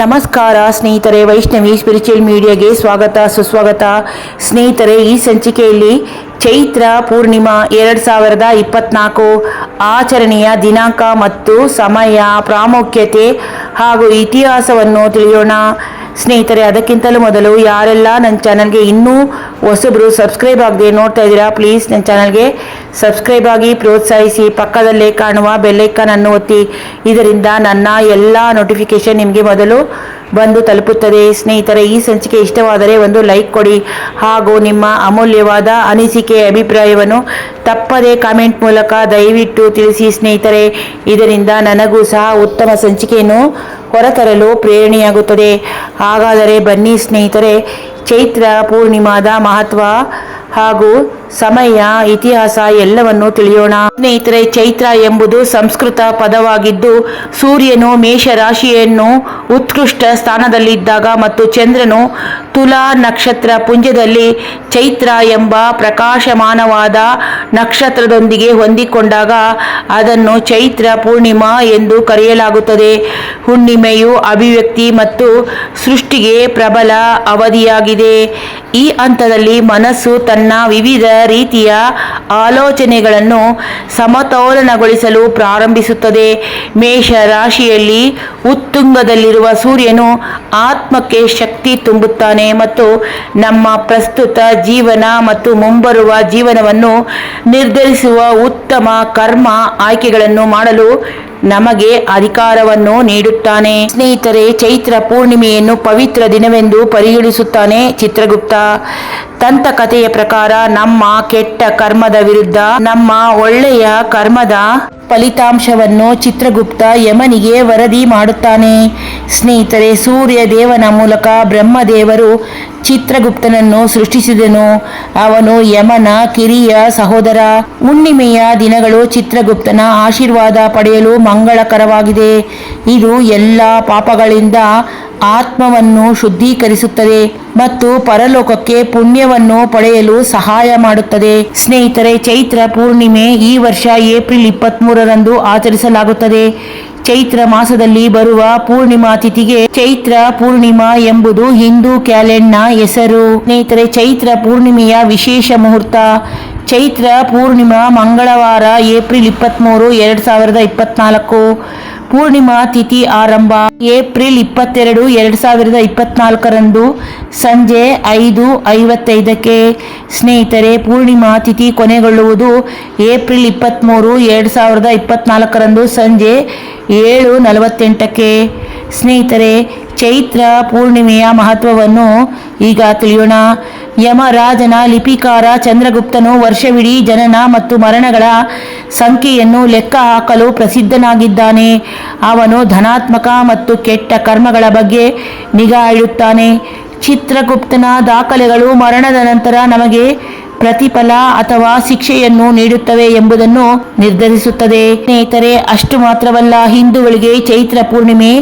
ನಮಸ್ಕಾರ ಸ್ನೇಹಿತರೆ, ವೈಷ್ಣವಿ ಸ್ಪಿರಿಚುವಲ್ ಮೀಡಿಯಾಗೆ ಸ್ವಾಗತ, ಸುಸ್ವಾಗತ. ಸ್ನೇಹಿತರೆ, ಈ ಸಂಚಿಕೆಯಲ್ಲಿ ಚೈತ್ರ ಪೂರ್ಣಿಮಾ ಎರಡು ಸಾವಿರದ ಇಪ್ಪತ್ನಾಲ್ಕು ಆಚರಣೆಯ ದಿನಾಂಕ ಮತ್ತು ಸಮಯ, ಪ್ರಾಮುಖ್ಯತೆ ಹಾಗೂ ಇತಿಹಾಸವನ್ನು ತಿಳಿಯೋಣ. ಸ್ನೇಹಿತರೆ, ಅದಕ್ಕಿಂತಲೂ ಮೊದಲು ಯಾರೆಲ್ಲ ನನ್ನ ಚಾನಲ್ಗೆ ಇನ್ನೂ ಹೊಸಬ್ರು ಸಬ್ಸ್ಕ್ರೈಬ್ ಆಗದೆ ನೋಡ್ತಾ ಇದ್ದೀರಾ ಪ್ಲೀಸ್ ನನ್ನ ಚಾನಲ್ಗೆ ಸಬ್ಸ್ಕ್ರೈಬ್ ಆಗಿ ಪ್ರೋತ್ಸಾಹಿಸಿ, ಪಕ್ಕದಲ್ಲೇ ಕಾಣುವ ಬೆಲ್ಲೈಕನ್ ಅನ್ನು ಒತ್ತಿ. ಇದರಿಂದ ನನ್ನ ಎಲ್ಲ ನೋಟಿಫಿಕೇಶನ್ ನಿಮಗೆ ಮೊದಲು ಬಂದು ತಲುಪುತ್ತದೆ. ಸ್ನೇಹಿತರೆ, ಈ ಸಂಚಿಕೆ ಇಷ್ಟವಾದರೆ ಒಂದು ಲೈಕ್ ಕೊಡಿ ಹಾಗೂ ನಿಮ್ಮ ಅಮೂಲ್ಯವಾದ ಅನಿಸಿಕೆ, ಅಭಿಪ್ರಾಯವನ್ನು ತಪ್ಪದೇ ಕಾಮೆಂಟ್ ಮೂಲಕ ದಯವಿಟ್ಟು ತಿಳಿಸಿ ಸ್ನೇಹಿತರೆ. ಇದರಿಂದ ನನಗೂ ಸಹ ಉತ್ತಮ ಸಂಚಿಕೆಯನ್ನು ಹೊರತರಲು ಪ್ರೇರಣೆಯಾಗುತ್ತದೆ. ಹಾಗಾದರೆ ಬನ್ನಿ ಸ್ನೇಹಿತರೆ, ಚೈತ್ರ ಪೂರ್ಣಿಮಾದ ಮಹತ್ವ ಹಾಗೂ ಸಮಯ, ಇತಿಹಾಸ ಎಲ್ಲವನ್ನು ತಿಳಿಯೋಣ. ಸ್ನೇಹಿತರೆ, ಚೈತ್ರ ಎಂಬುದು ಸಂಸ್ಕೃತ ಪದವಾಗಿದ್ದು, ಸೂರ್ಯನು ಮೇಷ ರಾಶಿಯನ್ನು ಉತ್ಕೃಷ್ಟ ಸ್ಥಾನದಲ್ಲಿದ್ದಾಗ ಮತ್ತು ಚಂದ್ರನು ತುಲಾ ನಕ್ಷತ್ರ ಪುಂಜದಲ್ಲಿ ಚೈತ್ರ ಎಂಬ ಪ್ರಕಾಶಮಾನವಾದ ನಕ್ಷತ್ರದೊಂದಿಗೆ ಹೊಂದಿಕೊಂಡಾಗ ಅದನ್ನು ಚೈತ್ರ ಪೂರ್ಣಿಮಾ ಎಂದು ಕರೆಯಲಾಗುತ್ತದೆ. ಹುಣ್ಣಿಮೆಯು ಅಭಿವ್ಯಕ್ತಿ ಮತ್ತು ಸೃಷ್ಟಿಗೆ ಪ್ರಬಲ ಅವಧಿಯಾಗಿದೆ. ಈ ಹಂತದಲ್ಲಿ ಮನಸ್ಸು ತನ್ನ ವಿವಿಧ ರೀತಿಯ ಆಲೋಚನೆಗಳನ್ನು ಸಮತೋಲನಗೊಳಿಸಲು ಪ್ರಾರಂಭಿಸುತ್ತದೆ. ಮೇಷ ರಾಶಿಯಲ್ಲಿ ಉತ್ತುಂಗದಲ್ಲಿರುವ ಸೂರ್ಯನು ಆತ್ಮಕ್ಕೆ ಶಕ್ತಿ ತುಂಬುತ್ತಾನೆ ಮತ್ತು ನಮ್ಮ ಪ್ರಸ್ತುತ ಜೀವನ ಮತ್ತು ಮುಂಬರುವ ಜೀವನವನ್ನು ನಿರ್ಧರಿಸುವ ಉತ್ತಮ ಕರ್ಮ ಆಯ್ಕೆಗಳನ್ನು ಮಾಡಲು ನಮಗೆ ಅಧಿಕಾರವನ್ನು ನೀಡುತ್ತಾನೆ. ಸ್ನೇಹಿತರೆ, ಚೈತ್ರ ಪೂರ್ಣಿಮೆಯನ್ನು ಪವಿತ್ರ ದಿನವೆಂದು ಪರಿಗಣಿಸುತ್ತಾನೆ ಚಿತ್ರಗುಪ್ತ. ದಂತಕಥೆಯ ಪ್ರಕಾರ ನಮ್ಮ ಕೆಟ್ಟ ಕರ್ಮದ ವಿರುದ್ಧ, ನಮ್ಮ ಒಳ್ಳೆಯ ಕರ್ಮದ ಫಲಿತಾಂಶವನ್ನು ಚಿತ್ರಗುಪ್ತ ಯಮನಿಗೆ ವರದಿ ಮಾಡುತ್ತಾನೆ. ಸ್ನೇಹಿತರೆ, ಸೂರ್ಯ ದೇವನ ಮೂಲಕ ಬ್ರಹ್ಮದೇವರು ಚಿತ್ರಗುಪ್ತನನ್ನು ಸೃಷ್ಟಿಸಿದನು. ಅವನು ಯಮನ ಕಿರಿಯ ಸಹೋದರ. ಹುಣ್ಣಿಮೆಯ ದಿನಗಳು ಚಿತ್ರಗುಪ್ತನ ಆಶೀರ್ವಾದ ಪಡೆಯಲು ಮಂಗಳಕರವಾಗಿದೆ. ಇದು ಎಲ್ಲ ಪಾಪಗಳಿಂದ ಆತ್ಮವನ್ನು ಶುದ್ಧೀಕರಿಸುತ್ತದೆ ಮತ್ತು ಪರಲೋಕಕ್ಕೆ ಪುಣ್ಯವನ್ನು ಪಡೆಯಲು ಸಹಾಯ ಮಾಡುತ್ತದೆ. ಸ್ನೇಹಿತರೆ, ಚೈತ್ರ ಪೂರ್ಣಿಮೆ ಈ ವರ್ಷ ಏಪ್ರಿಲ್ ಇಪ್ಪತ್ತ್ಮೂರರಂದು ಆಚರಿಸಲಾಗುತ್ತದೆ. ಚೈತ್ರ ಮಾಸದಲ್ಲಿ ಬರುವ ಪೂರ್ಣಿಮಾ ತಿಥಿಗೆ ಚೈತ್ರ ಪೂರ್ಣಿಮಾ ಎಂಬುದು ಹಿಂದೂ ಕ್ಯಾಲೆಂಡ್ನ ಹೆಸರು. ಸ್ನೇಹಿತರೆ, ಚೈತ್ರ ಪೂರ್ಣಿಮೆಯ ವಿಶೇಷ ಮುಹೂರ್ತ. ಚೈತ್ರ ಪೂರ್ಣಿಮಾ ಮಂಗಳವಾರ ಏಪ್ರಿಲ್ ಇಪ್ಪತ್ತ್ಮೂರು ಎರಡು ಸಾವಿರದ ಇಪ್ಪತ್ನಾಲ್ಕು. ಪೂರ್ಣಿಮಾ ತಿಥಿ ಆರಂಭ ಏಪ್ರಿಲ್ ಇಪ್ಪತ್ತೆರಡು, ಎರಡು ಸಾವಿರದ ಇಪ್ಪತ್ನಾಲ್ಕರಂದು ಸಂಜೆ ಐದು ಐವತ್ತೈದಕ್ಕೆ. ಸ್ನೇಹಿತರೆ, ಪೂರ್ಣಿಮಾ ತಿಥಿ ಕೊನೆಗೊಳ್ಳುವುದು ಏಪ್ರಿಲ್ ಇಪ್ಪತ್ತ್ಮೂರು ಎರಡು ಸಾವಿರದ ಇಪ್ಪತ್ನಾಲ್ಕರಂದು ಸಂಜೆ ಏಳು ನಲವತ್ತೆಂಟಕ್ಕೆ. ಸ್ನೇಹಿತರೆ ಚೈತ್ರ ಪೂರ್ಣಿಮೆಯ ಮಹತ್ವವನ್ನು ಈಗ ತಿಳಿಯೋಣ. ಯಮರಾಜನ ಲಿಪಿಕಾರ ಚಂದ್ರಗುಪ್ತನು ವರ್ಷವಿಡೀ ಜನನ ಮತ್ತು ಮರಣಗಳ ಸಂಖ್ಯೆಯನ್ನು ಲೆಕ್ಕ ಹಾಕಲು ಪ್ರಸಿದ್ಧನಾಗಿದ್ದಾನೆ. ಅವನು ಧನಾತ್ಮಕ ಮತ್ತು ಕೆಟ್ಟ ಕರ್ಮಗಳ ಬಗ್ಗೆ ನಿಗಾ ಇಡುತ್ತಾನೆ. ಚಿತ್ರಗುಪ್ತನ ದಾಖಲೆಗಳು ಮರಣದ ನಂತರ ನಮಗೆ ಪ್ರತಿಫಲ ಅಥವಾ ಶಿಕ್ಷೆಯನ್ನು ನೀಡುತ್ತವೆ ಎಂಬುದನ್ನು ನಿರ್ಧರಿಸುತ್ತದೆ. ಸ್ನೇಹಿತರೆ, ಅಷ್ಟು ಮಾತ್ರವಲ್ಲ, ಹಿಂದೂಗಳಿಗೆ ಚೈತ್ರ ಪೂರ್ಣಿಮೆ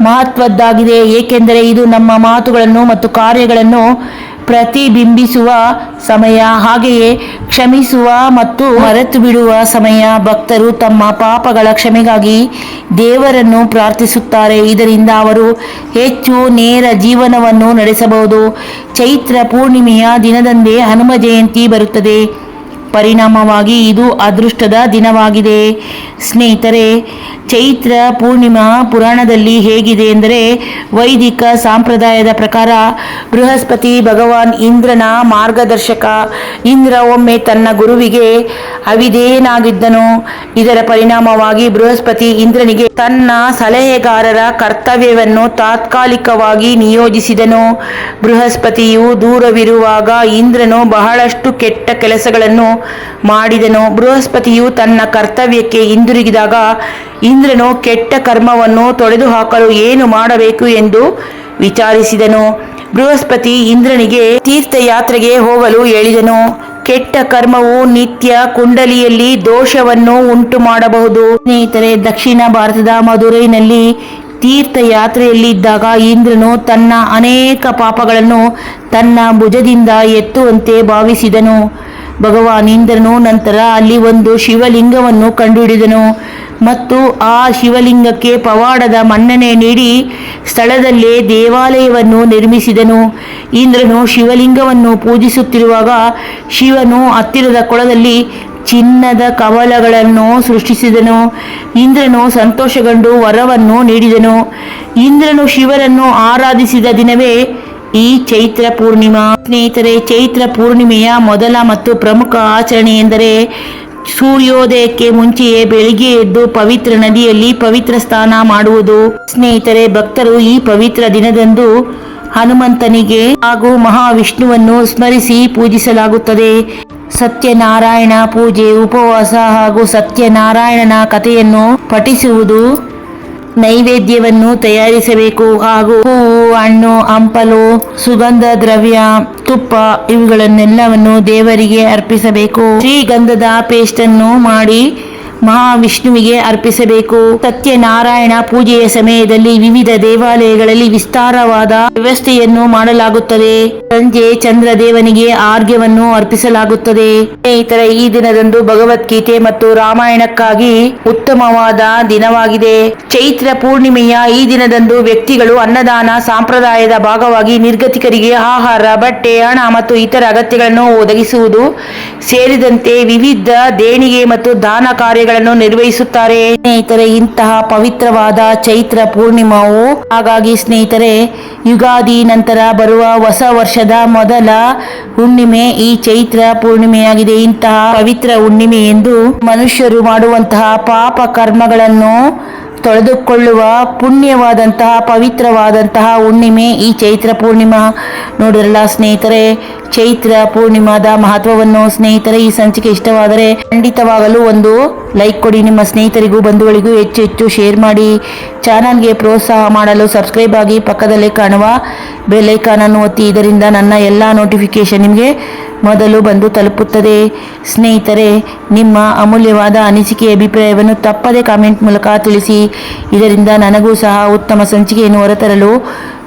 ಮಹತ್ವದ್ದಾಗಿದೆ. ಏಕೆಂದರೆ ಇದು ನಮ್ಮ ಮಾತುಗಳನ್ನು ಮತ್ತು ಕಾರ್ಯಗಳನ್ನು ಪ್ರತಿಬಿಂಬಿಸುವ ಸಮಯ. ಹಾಗೆಯೇ ಕ್ಷಮಿಸುವ ಮತ್ತು ಮರೆತು ಬಿಡುವ ಸಮಯ. ಭಕ್ತರು ತಮ್ಮ ಪಾಪಗಳ ಕ್ಷಮೆಗಾಗಿ ದೇವರನ್ನು ಪ್ರಾರ್ಥಿಸುತ್ತಾರೆ. ಇದರಿಂದ ಅವರು ಹೆಚ್ಚು ನೇರ ಜೀವನವನ್ನು ನಡೆಸಬಹುದು. ಚೈತ್ರ ಪೂರ್ಣಿಮೆಯ ದಿನದಂದೇ ಹನುಮ ಜಯಂತಿ ಬರುತ್ತದೆ. ಪರಿಣಾಮವಾಗಿ ಇದು ಅದೃಷ್ಟದ ದಿನವಾಗಿದೆ. ಸ್ನೇಹಿತರೆ, ಚೈತ್ರ ಪೂರ್ಣಿಮಾ ಪುರಾಣದಲ್ಲಿ ಹೇಗಿದೆ ಎಂದರೆ, ವೈದಿಕ ಸಂಪ್ರದಾಯದ ಪ್ರಕಾರ ಬೃಹಸ್ಪತಿ ಭಗವಾನ್ ಇಂದ್ರನ ಮಾರ್ಗದರ್ಶಕ ಇಂದ್ರ ಒಮ್ಮೆ ತನ್ನ ಗುರುವಿಗೆ ಅವಿಧೇಯನಾಗಿದ್ದನು. ಇದರ ಪರಿಣಾಮವಾಗಿ ಬೃಹಸ್ಪತಿ ಇಂದ್ರನಿಗೆ ತನ್ನ ಸಲಹೆಗಾರರ ಕರ್ತವ್ಯವನ್ನು ತಾತ್ಕಾಲಿಕವಾಗಿ ನಿಯೋಜಿಸಿದನು. ಬೃಹಸ್ಪತಿಯು ದೂರವಿರುವಾಗ ಇಂದ್ರನು ಬಹಳಷ್ಟು ಕೆಟ್ಟ ಕೆಲಸಗಳನ್ನು ಮಾಡಿದನು. ಬೃಹಸ್ಪತಿಯು ತನ್ನ ಕರ್ತವ್ಯಕ್ಕೆ ಹಿಂದಿರುಗಿದಾಗ ಇಂದ್ರನು ಕೆಟ್ಟ ಕರ್ಮವನ್ನು ತೊಡೆದುಹಾಕಲು ಏನು ಮಾಡಬೇಕು ಎಂದು ವಿಚಾರಿಸಿದನು. ಬೃಹಸ್ಪತಿ ಇಂದ್ರನಿಗೆ ತೀರ್ಥಯಾತ್ರೆಗೆ ಹೋಗಲು ಹೇಳಿದನು. ಕೆಟ್ಟ ಕರ್ಮವು ನಿತ್ಯ ಕುಂಡಲಿಯಲ್ಲಿ ದೋಷವನ್ನು ಉಂಟು ಮಾಡಬಹುದು ಸ್ನೇಹಿತರೆ, ದಕ್ಷಿಣ ಭಾರತದ ಮಧುರೈನಲ್ಲಿ ತೀರ್ಥಯಾತ್ರೆಯಲ್ಲಿದ್ದಾಗ ಇಂದ್ರನು ತನ್ನ ಅನೇಕ ಪಾಪಗಳನ್ನು ತನ್ನ ಭುಜದಿಂದ ಎತ್ತುವಂತೆ ಭಾವಿಸಿದನು. ಭಗವಾನ್ ಇಂದ್ರನು ನಂತರ ಅಲ್ಲಿ ಒಂದು ಶಿವಲಿಂಗವನ್ನು ಕಂಡುಹಿಡಿದನು. ಮತ್ತು ಆ ಶಿವಲಿಂಗಕ್ಕೆ ಪವಾಡದ ಮನ್ನಣೆ ನೀಡಿ ಸ್ಥಳದಲ್ಲೇ ದೇವಾಲಯವನ್ನು ನಿರ್ಮಿಸಿದನು. ಇಂದ್ರನು ಶಿವಲಿಂಗವನ್ನು ಪೂಜಿಸುತ್ತಿರುವಾಗ ಶಿವನು ಹತ್ತಿರದ ಕೊಳದಲ್ಲಿ ಚಿನ್ನದ ಕವಲಗಳನ್ನು ಸೃಷ್ಟಿಸಿದನು. ಇಂದ್ರನು ಸಂತೋಷಗೊಂಡು ವರವನ್ನು ನೀಡಿದನು. ಇಂದ್ರನು ಶಿವನನ್ನು ಆರಾಧಿಸಿದ ದಿನವೇ ಈ ಚೈತ್ರ ಪೂರ್ಣಿಮಾ. ಸ್ನೇಹಿತರೆ, ಚೈತ್ರ ಪೂರ್ಣಿಮೆಯ ಮೊದಲ ಮತ್ತು ಪ್ರಮುಖ ಆಚರಣೆ ಎಂದರೆ ಸೂರ್ಯೋದಯಕ್ಕೆ ಮುಂಚೆಯೇ ಬೆಳಿಗ್ಗೆ ಎದ್ದು ಪವಿತ್ರ ನದಿಯಲ್ಲಿ ಪವಿತ್ರ ಸ್ನಾನ ಮಾಡುವುದು. ಸ್ನೇಹಿತರೆ, ಭಕ್ತರು ಈ ಪವಿತ್ರ ದಿನದಂದು ಹನುಮಂತನಿಗೆ ಹಾಗೂ ಮಹಾವಿಷ್ಣುವನ್ನು ಸ್ಮರಿಸಿ ಪೂಜಿಸಲಾಗುತ್ತದೆ. ಸತ್ಯನಾರಾಯಣ ಪೂಜೆ, ಉಪವಾಸ ಹಾಗೂ ಸತ್ಯನಾರಾಯಣನ ಕಥೆಯನ್ನು ಪಠಿಸುವುದು ನೈವೇದ್ಯವನ್ನು ತಯಾರಿಸಬೇಕು. ಹಾಗೂ ಹೂವು, ಹಣ್ಣು, ಹಂಪಲು, ಸುಗಂಧ, ದ್ರವ್ಯ, ತುಪ್ಪ ಇವುಗಳನ್ನೆಲ್ಲವನ್ನು ದೇವರಿಗೆ ಅರ್ಪಿಸಬೇಕು. ಶ್ರೀಗಂಧದ ಪೇಸ್ಟ್ ಅನ್ನು ಮಾಡಿ ಮಹಾವಿಷ್ಣುವಿಗೆ ಅರ್ಪಿಸಬೇಕು. ಸತ್ಯನಾರಾಯಣ ಪೂಜೆಯ ಸಮಯದಲ್ಲಿ ವಿವಿಧ ದೇವಾಲಯಗಳಲ್ಲಿ ವಿಸ್ತಾರವಾದ ವ್ಯವಸ್ಥೆಯನ್ನು ಮಾಡಲಾಗುತ್ತದೆ. ಸಂಜೆ ಚಂದ್ರ ದೇವನಿಗೆ ಆರ್ಘ್ಯವನ್ನು ಅರ್ಪಿಸಲಾಗುತ್ತದೆ. ಸ್ನೇಹಿತರ, ಈ ದಿನದಂದು ಭಗವದ್ಗೀತೆ ಮತ್ತು ರಾಮಾಯಣಕ್ಕಾಗಿ ಉತ್ತಮವಾದ ದಿನವಾಗಿದೆ. ಚೈತ್ರ ಪೂರ್ಣಿಮೆಯ ಈ ದಿನದಂದು ವ್ಯಕ್ತಿಗಳು ಅನ್ನದಾನ ಸಂಪ್ರದಾಯದ ಭಾಗವಾಗಿ ನಿರ್ಗತಿಕರಿಗೆ ಆಹಾರ, ಬಟ್ಟೆ, ಹಣ ಮತ್ತು ಇತರ ಅಗತ್ಯಗಳನ್ನು ಒದಗಿಸುವುದು ಸೇರಿದಂತೆ ವಿವಿಧ ದೇಣಿಗೆ ಮತ್ತು ದಾನ ಕಾರ್ಯಗಳನ್ನು ನಿರ್ವಹಿಸುತ್ತಾರೆ. ಸ್ನೇಹಿತರೆ, ಇಂತಹ ಪವಿತ್ರವಾದ ಚೈತ್ರ ಪೂರ್ಣಿಮಾವು ಹಾಗಾಗಿ ಸ್ನೇಹಿತರೆ, ಯುಗಾದಿ ನಂತರ ಬರುವ ಹೊಸ ವರ್ಷದ ಮೊದಲ ಹುಣ್ಣಿಮೆ ಈ ಚೈತ್ರ ಪೂರ್ಣಿಮೆಯಾಗಿದೆ. ಇಂತಹ ಪವಿತ್ರ ಹುಣ್ಣಿಮೆ ಎಂದು ಮನುಷ್ಯರು ಮಾಡುವಂತಹ ಪಾಪ ಕರ್ಮಗಳನ್ನು ತೊಳೆದುಕೊಳ್ಳುವ ಪುಣ್ಯವಾದಂತಹ ಪವಿತ್ರವಾದಂತಹ ಹುಣ್ಣಿಮೆ ಈ ಚೈತ್ರ ಪೂರ್ಣಿಮಾ. ನೋಡಿರಲ್ಲ ಸ್ನೇಹಿತರೆ ಚೈತ್ರ ಪೂರ್ಣಿಮಾದ ಮಹತ್ವವನ್ನು ಸ್ನೇಹಿತರ ಈ ಸಂಚಿಕೆ ಇಷ್ಟವಾದರೆ ಖಂಡಿತವಾಗಲೂ ಒಂದು ಲೈಕ್ ಕೊಡಿ. ನಿಮ್ಮ ಸ್ನೇಹಿತರಿಗೂ, ಬಂಧುಗಳಿಗೂ ಹೆಚ್ಚು ಹೆಚ್ಚು ಶೇರ್ ಮಾಡಿ. ಚಾನಲ್ಗೆ ಪ್ರೋತ್ಸಾಹ ಮಾಡಲು ಸಬ್ಸ್ಕ್ರೈಬ್ ಆಗಿ ಪಕ್ಕದಲ್ಲೇ ಕಾಣುವ ಬೆಲ್ ಐಕಾನ್ ಅನ್ನು ಒತ್ತಿ. ಇದರಿಂದ ನನ್ನ ಎಲ್ಲ ನೋಟಿಫಿಕೇಶನ್ ನಿಮಗೆ ಮೊದಲು ಬಂದು ತಲುಪುತ್ತದೆ. ಸ್ನೇಹಿತರೆ, ನಿಮ್ಮ ಅಮೂಲ್ಯವಾದ ಅನಿಸಿಕೆ, ಅಭಿಪ್ರಾಯವನ್ನು ತಪ್ಪದೇ ಕಾಮೆಂಟ್ ಮೂಲಕ ತಿಳಿಸಿ. ಇದರಿಂದ ನನಗೂ ಸಹ ಉತ್ತಮ ಸಂಚಿಕೆಯನ್ನು ಹೊರತರಲು